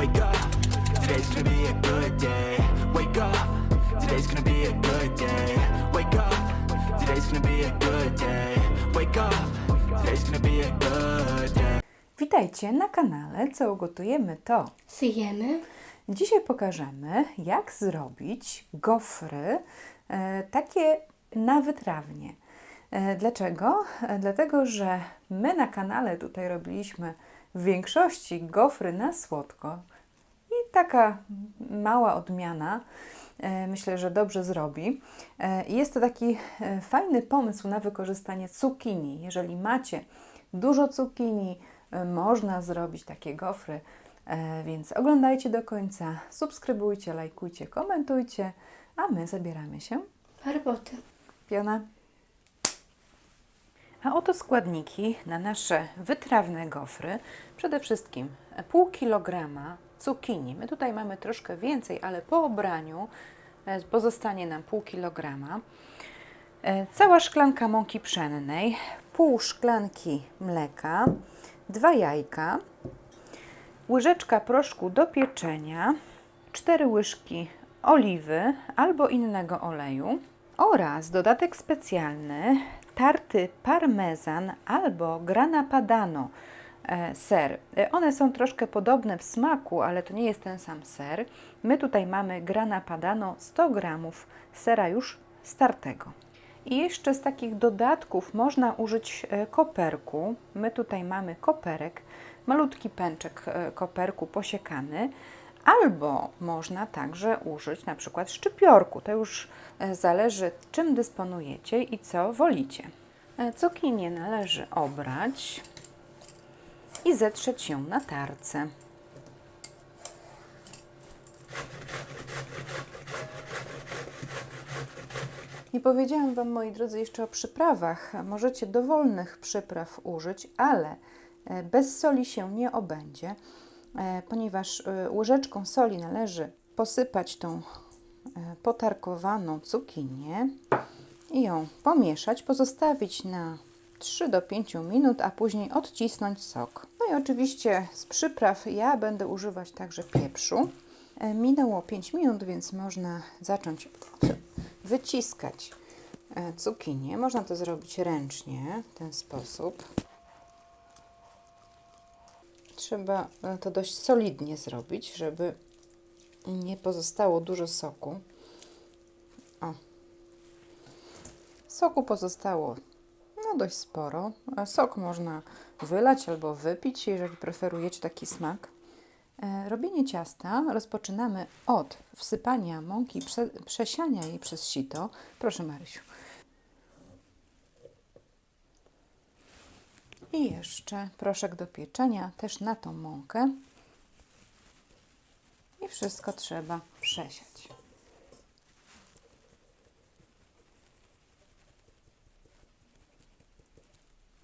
Wake up, today's gonna be a good day. Wake up, today's gonna be a good day. Wake up, today's gonna be a good day. Wake up, today's gonna be a good day. Witajcie na kanale Co ugotujemy to. Syjemy. Dzisiaj pokażemy, jak zrobić gofry e, takie na wytrawnie. E, dlaczego? E, dlatego, że my na kanale tutaj robiliśmy w większości gofry na słodko i taka mała odmiana e, myślę, że dobrze zrobi. E, Jest to taki e, fajny pomysł na wykorzystanie cukinii. Jeżeli macie dużo cukinii, można zrobić takie gofry, więc oglądajcie do końca, subskrybujcie, lajkujcie, komentujcie, a my zabieramy się. roboty. Piona. A oto składniki na nasze wytrawne gofry. Przede wszystkim pół kilograma cukinii. My tutaj mamy troszkę więcej, ale po obraniu e, pozostanie nam pół kilograma. E, Cała szklanka mąki pszennej, pół szklanki mleka, dwa jajka, łyżeczka proszku do pieczenia, 4 łyżki oliwy albo innego oleju oraz dodatek specjalny tarty parmezan albo grana padano e, ser. E, One są troszkę podobne w smaku, ale to nie jest ten sam ser. My tutaj mamy grana padano 100 gramów sera już startego. I jeszcze z takich dodatków można użyć e, koperku. My tutaj mamy koperek, malutki pęczek koperku posiekany, albo można także użyć na przykład szczypiorku. To już e, zależy czym dysponujecie i co wolicie. E, Cukinię należy obrać i zetrzeć ją na tarce. Nie powiedziałam Wam, moi drodzy, jeszcze o przyprawach. Możecie dowolnych przypraw użyć, ale e, bez soli się nie obędzie, ponieważ e, łyżeczką soli należy posypać tą e, potarkowaną cukinię i ją pomieszać, pozostawić na 3 do 5 minut, a później odcisnąć sok. No i oczywiście z przypraw ja będę używać także pieprzu. E, Minęło 5 minut, więc można zacząć wyciskać e, cukinię. Można to zrobić ręcznie w ten sposób. Trzeba e, to dość solidnie zrobić, żeby nie pozostało dużo soku. O. Soku pozostało no dość sporo. E, Sok można wylać albo wypić, jeżeli preferujecie taki smak. E, Robienie ciasta rozpoczynamy od wsypania mąki, prze, przesiania jej przez sito. Proszę Marysiu. I jeszcze proszek do pieczenia, też na tą mąkę. I wszystko trzeba przesiać.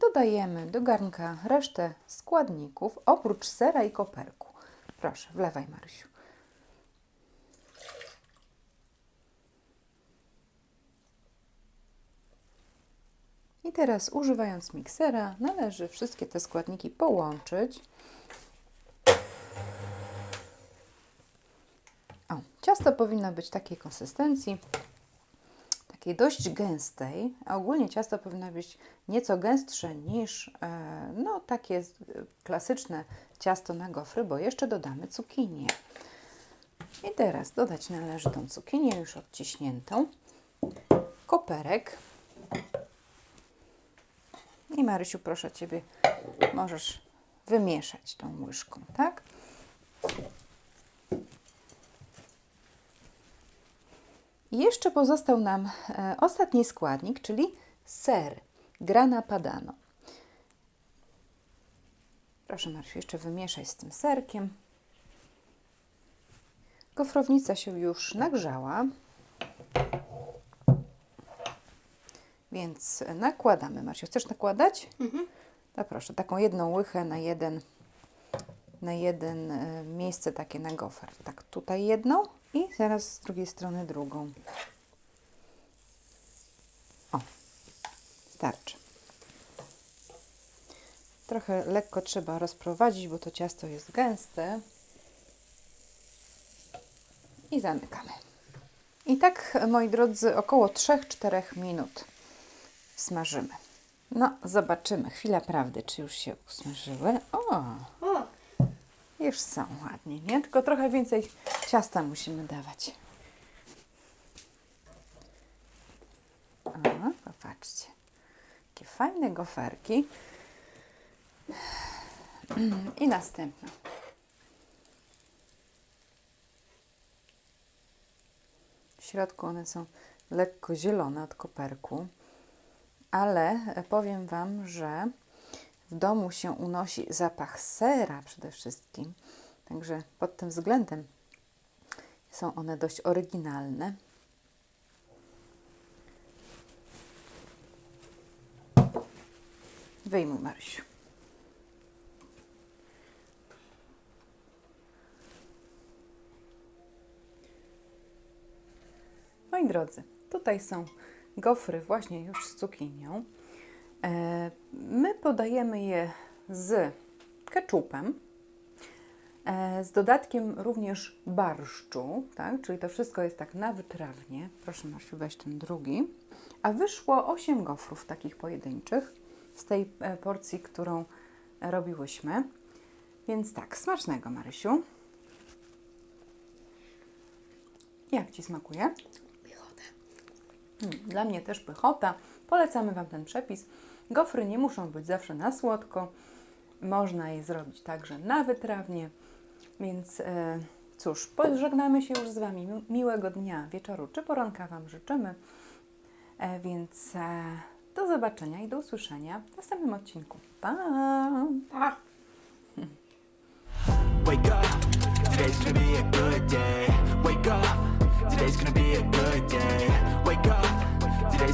Dodajemy do garnka resztę składników, oprócz sera i koperku. Proszę, wlewaj Marysiu. I teraz używając miksera należy wszystkie te składniki połączyć. O, ciasto powinno być takiej konsystencji, takiej dość gęstej, a ogólnie ciasto powinno być nieco gęstsze niż e, no, takie klasyczne ciasto na gofry, bo jeszcze dodamy cukinię. I teraz dodać należy tą cukinię już odciśniętą, koperek. I Marysiu, proszę Ciebie, możesz wymieszać tą łyżką, tak? I jeszcze pozostał nam e, ostatni składnik, czyli ser grana padano. Proszę Marysiu, jeszcze wymieszaj z tym serkiem. Gofrownica się już nagrzała, więc nakładamy. Marysiu, chcesz nakładać? Mhm. No proszę, taką jedną łychę na jeden, na jeden e, miejsce takie na gofer. Tak, tutaj jedną i zaraz z drugiej strony drugą. O, starczy. Trochę lekko trzeba rozprowadzić, bo to ciasto jest gęste. i zamykamy. I tak, moi drodzy, około 3-4 minut smażymy. No, zobaczymy. Chwila prawdy, czy już się usmażyły. O, już są ładnie, nie? Tylko trochę więcej ciasta musimy dawać. O, popatrzcie. Jakie fajne goferki. I następna. W środku one są lekko zielone od koperku, ale e, powiem Wam, że w domu się unosi zapach sera przede wszystkim, także pod tym względem są one dość oryginalne. Wyjmuj, Marysiu. Moi drodzy, tutaj są gofry właśnie już z cukinią. E, My podajemy je z keczupem, e, z dodatkiem również barszczu, tak? czyli to wszystko jest tak na wytrawnie. Proszę Marsiu, weź ten drugi. A wyszło 8 gofrów takich pojedynczych z tej e, porcji, którą robiłyśmy. Więc tak, smacznego Marysiu. Jak Ci smakuje? Dla mnie też pychota. Polecamy Wam ten przepis. Gofry nie muszą być zawsze na słodko. Można je zrobić także na wytrawnie. Więc e, cóż, pożegnamy się już z Wami. Mi- Miłego dnia, wieczoru czy poranka Wam życzymy. E, więc e, do zobaczenia i do usłyszenia w następnym odcinku. Pa! Pa. Wake up, today's gonna be a good day. Wake up, today's gonna be a good day.